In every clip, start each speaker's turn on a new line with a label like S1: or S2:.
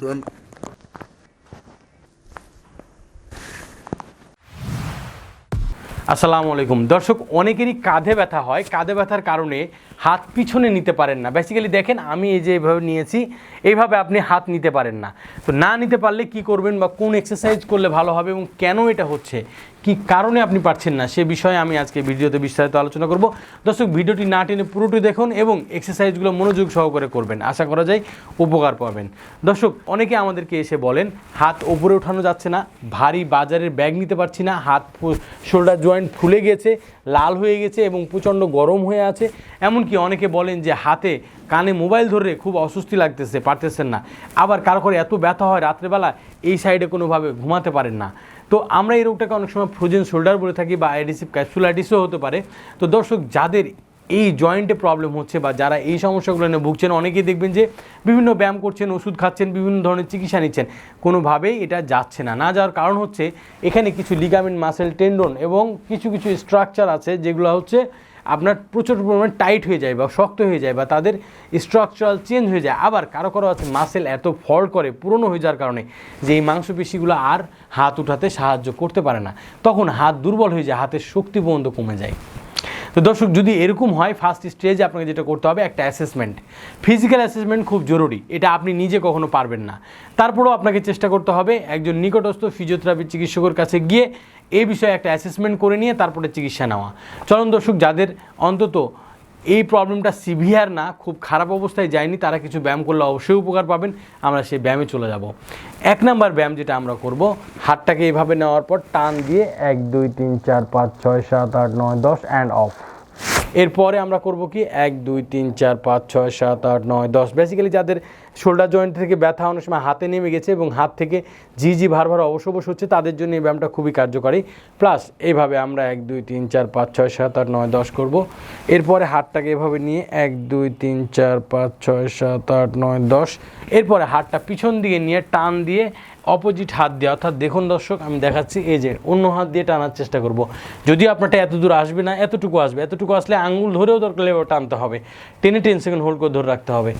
S1: Then. আসসালামু আলাইকুম দর্শক অনেকেরই কাঁধে ব্যথা হয় কাঁধে ব্যথার কারণে হাত পিছনে নিতে পারেন না বেসিক্যালি দেখেন আমি এই যে এইভাবে নিয়েছি এইভাবে আপনি হাত নিতে পারেন না তো না নিতে পারলে কি করবেন বা কোন এক্সারসাইজ করলে ভালো হবে এবং কেন এটা হচ্ছে কি কারণে আপনি পারছেন না সে বিষয়ে আমি আজকে ভিডিওতে বিস্তারিত আলোচনা করব দর্শক ভিডিওটি না টেনে পুরোটি দেখুন এবং এক্সারসাইজগুলো মনোযোগ সহকারে করবেন আশা করা যায় উপকার পাবেন দর্শক অনেকে আমাদেরকে এসে বলেন হাত ওপরে ওঠানো যাচ্ছে না ভারী বাজারের ব্যাগ নিতে পারছি না হাত শোল্ডার জয়েন্ট ফুলে গেছে লাল হয়ে গেছে এবং প্রচণ্ড গরম হয়ে আছে এমনকি অনেকে বলেন যে হাতে কানে মোবাইল ধরে খুব অস্বস্তি লাগতেছে পারতেছেন না আবার কারো করে এত ব্যথা হয় রাত্রেবেলা এই সাইডে কোনোভাবে ঘুমাতে পারেন না তো আমরা এই রোগটাকে অনেক সময় ফ্রোজেন শোল্ডার বলে থাকি বা অ্যাডিসিভ ক্যাপসুলাইটিসও হতে পারে তো দর্শক যাদের এই জয়েন্টে প্রবলেম হচ্ছে বা যারা এই সমস্যাগুলো নিয়ে ভুগছেন অনেকেই দেখবেন যে বিভিন্ন ব্যায়াম করছেন ওষুধ খাচ্ছেন বিভিন্ন ধরনের চিকিৎসা নিচ্ছেন কোনোভাবেই এটা যাচ্ছে না না যাওয়ার কারণ হচ্ছে এখানে কিছু লিগামেন্ট মাসেল টেন্ডন এবং কিছু কিছু স্ট্রাকচার আছে যেগুলো হচ্ছে আপনার প্রচুর পরিমাণে টাইট হয়ে যায় বা শক্ত হয়ে যায় বা তাদের স্ট্রাকচারাল চেঞ্জ হয়ে যায় আবার কারো কারো আছে মাসেল এত ফল করে পুরনো হয়ে যাওয়ার কারণে যে এই মাংসপেশিগুলো আর হাত উঠাতে সাহায্য করতে পারে না তখন হাত দুর্বল হয়ে যায় হাতের শক্তি পর্যন্ত কমে যায় তো দর্শক যদি এরকম হয় ফার্স্ট স্টেজে আপনাকে যেটা করতে হবে একটা অ্যাসেসমেন্ট ফিজিক্যাল অ্যাসেসমেন্ট খুব জরুরি এটা আপনি নিজে কখনো পারবেন না তারপরেও আপনাকে চেষ্টা করতে হবে একজন নিকটস্থ ফিজিওথেরাপি চিকিৎসকের কাছে গিয়ে এ বিষয়ে একটা অ্যাসেসমেন্ট করে নিয়ে তারপরে চিকিৎসা নেওয়া চলুন দর্শক যাদের অন্তত এই প্রবলেমটা সিভিয়ার না খুব খারাপ অবস্থায় যায়নি তারা কিছু ব্যায়াম করলে অবশ্যই উপকার পাবেন আমরা সেই ব্যায়ামে চলে যাব এক নাম্বার ব্যায়াম যেটা আমরা করব হাতটাকে এইভাবে নেওয়ার পর টান দিয়ে এক দুই তিন চার পাঁচ ছয় সাত আট নয় দশ অ্যান্ড অফ এরপরে আমরা করব কি এক দুই তিন চার পাঁচ ছয় সাত আট নয় দশ বেসিক্যালি যাদের শোল্ডার জয়েন্ট থেকে ব্যথা অনেক সময় হাতে নেমে গেছে এবং হাত থেকে জি জি ভার ভার অবশ অবশ হচ্ছে তাদের জন্য এই ব্যায়ামটা খুবই কার্যকরী প্লাস এইভাবে আমরা এক দুই তিন চার পাঁচ ছয় সাত আট নয় দশ করব এরপরে হাতটাকে এভাবে নিয়ে এক দুই তিন চার পাঁচ ছয় সাত আট নয় দশ এরপরে হাতটা পিছন দিকে নিয়ে টান দিয়ে অপোজিট হাত দিয়ে অর্থাৎ দেখুন দর্শক আমি দেখাচ্ছি এই যে অন্য হাত দিয়ে টানার চেষ্টা করব। যদি আপনারটা এত দূর আসবে না এতটুকু আসবে এতটুকু আসলে আঙুল ধরেও দরকার টানতে হবে টেনে টেন সেকেন্ড হোল্ড করে ধরে রাখতে হবে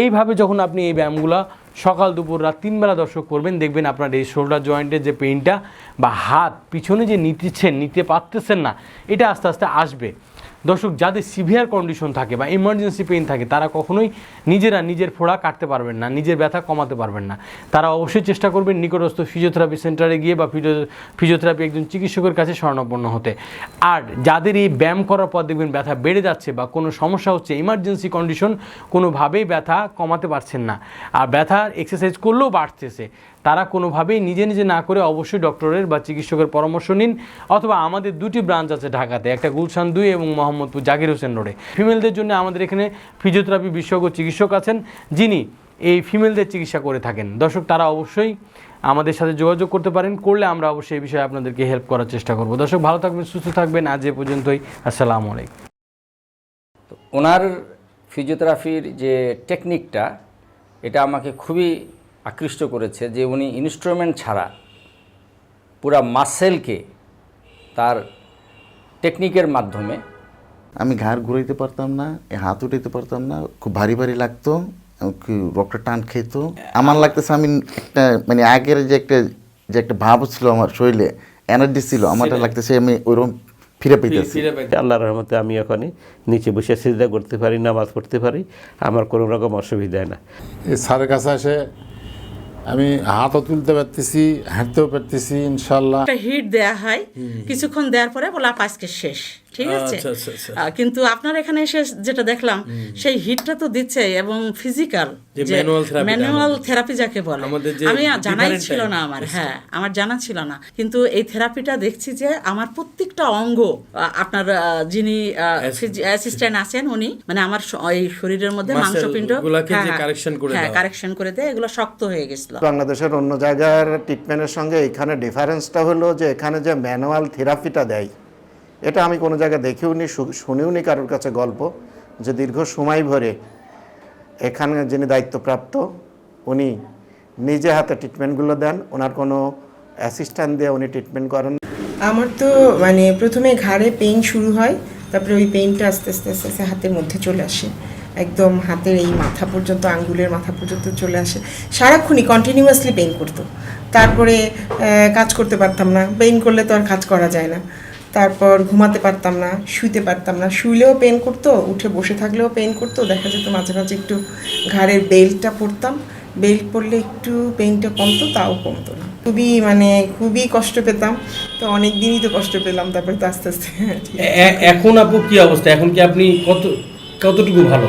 S1: এইভাবে যখন আপনি এই ব্যায়ামগুলো সকাল দুপুর রাত তিনবেলা দর্শক করবেন দেখবেন আপনার এই শোল্ডার জয়েন্টের যে পেনটা বা হাত পিছনে যে নিতেছেন নিতে পারতেছেন না এটা আস্তে আস্তে আসবে দর্শক যাদের সিভিয়ার কন্ডিশন থাকে বা ইমার্জেন্সি পেইন থাকে তারা কখনোই নিজেরা নিজের ফোড়া কাটতে পারবেন না নিজের ব্যথা কমাতে পারবেন না তারা অবশ্যই চেষ্টা করবেন নিকটস্থ ফিজিওথেরাপি সেন্টারে গিয়ে বা ফিজিও ফিজিওথেরাপি একজন চিকিৎসকের কাছে স্বর্ণপন্ন হতে আর যাদের এই ব্যায়াম করার পর দেখবেন ব্যথা বেড়ে যাচ্ছে বা কোনো সমস্যা হচ্ছে ইমার্জেন্সি কন্ডিশন কোনোভাবেই ব্যথা কমাতে পারছেন না আর ব্যথা এক্সারসাইজ করলেও বাড়তেছে তারা কোনোভাবেই নিজে নিজে না করে অবশ্যই ডক্টরের বা চিকিৎসকের পরামর্শ নিন অথবা আমাদের দুটি ব্রাঞ্চ আছে ঢাকাতে একটা গুলশান দুই এবং মোহাম্মদপুর জাকির হোসেন রোডে ফিমেলদের জন্য আমাদের এখানে ফিজিওথেরাপি বিশেষজ্ঞ চিকিৎসক আছেন যিনি এই ফিমেলদের চিকিৎসা করে থাকেন দর্শক তারা অবশ্যই আমাদের সাথে যোগাযোগ করতে পারেন করলে আমরা অবশ্যই এই বিষয়ে আপনাদেরকে হেল্প করার চেষ্টা করব দর্শক ভালো থাকবেন সুস্থ থাকবেন আজ এ পর্যন্তই আসসালামু আলাইকুম ওনার ফিজিওথেরাপির যে টেকনিকটা এটা আমাকে খুবই আকৃষ্ট করেছে যে উনি ইনস্ট্রুমেন্ট ছাড়া পুরা মাসেলকে তার টেকনিকের মাধ্যমে আমি ঘাড় ঘুরাইতে পারতাম না হাত উঠাইতে পারতাম না খুব ভারী ভারী লাগতো রক্ত টান খেতো আমার লাগতেছে আমি মানে আগের যে একটা যে একটা ভাব ছিল আমার শরীরে এনার্জি ছিল আমারটা লাগতেছে আমি ওইরকম ফিরে পাইতেছি আল্লাহ রহমতে আমি এখনই নিচে বসে সিজা করতে পারি নামাজ পড়তে পারি আমার কোনো রকম অসুবিধা না স্যারের কাছে আসে আমি হাতও তুলতে পারতেছি হাঁটতেও পারতেছি ইনশাল্লাহ হিট দেয়া হয় কিছুক্ষণ দেওয়ার পরে বলে আজকে শেষ ঠিক আচ্ছা, আছে আচ্ছা, আচ্ছা। কিন্তু আপনার এখানে এসে যেটা দেখলাম সেই হিটটা তো দিচ্ছে এবং ফিজিক্যাল ম্যানুয়াল থেরাপি যাকে বলে আমি জানাই ছিল না আমার হ্যাঁ আমার জানা ছিল না কিন্তু এই থেরাপিটা দেখছি যে আমার প্রত্যেকটা অঙ্গ আপনার যিনি অ্যাসিস্ট্যান্ট আছেন উনি মানে আমার এই শরীরের মধ্যে মাংসপিণ্ড কারেকশন হ্যাঁ, হ্যাঁ, হ্যাঁ, করে দেয় এগুলো শক্ত হয়ে গেছিল বাংলাদেশের অন্য জায়গার ট্রিটমেন্টের সঙ্গে এখানে ডিফারেন্সটা হলো যে এখানে যে ম্যানুয়াল থেরাপিটা দেয় এটা আমি কোনো জায়গায় দেখেও নি শুনেও নি কারোর কাছে গল্প যে দীর্ঘ সময় ভরে এখানে যিনি দায়িত্বপ্রাপ্ত উনি নিজে হাতে ট্রিটমেন্টগুলো দেন ওনার কোনো অ্যাসিস্ট্যান্ট দিয়ে উনি ট্রিটমেন্ট করেন আমার তো মানে প্রথমে ঘাড়ে পেইন শুরু হয় তারপরে ওই পেইনটা আস্তে আস্তে আস্তে আস্তে হাতের মধ্যে চলে আসে একদম হাতের এই মাথা পর্যন্ত আঙ্গুলের মাথা পর্যন্ত চলে আসে সারাক্ষণই কন্টিনিউয়াসলি পেইন করতো তারপরে কাজ করতে পারতাম না পেইন করলে তো আর কাজ করা যায় না তারপর ঘুমাতে পারতাম না শুইতে পারতাম না শুইলেও পেন করতো উঠে বসে থাকলেও পেন করতো দেখা যেত মাঝে মাঝে একটু ঘাড়ের বেল্টটা পরতাম বেল্ট পরলে একটু পেনটা কমতো তাও কমতো না খুবই মানে খুবই কষ্ট পেতাম তো অনেক দিনই তো কষ্ট পেলাম তারপরে তো আস্তে আস্তে এখন আপু কি অবস্থা এখন কি আপনি কত কতটুকু ভালো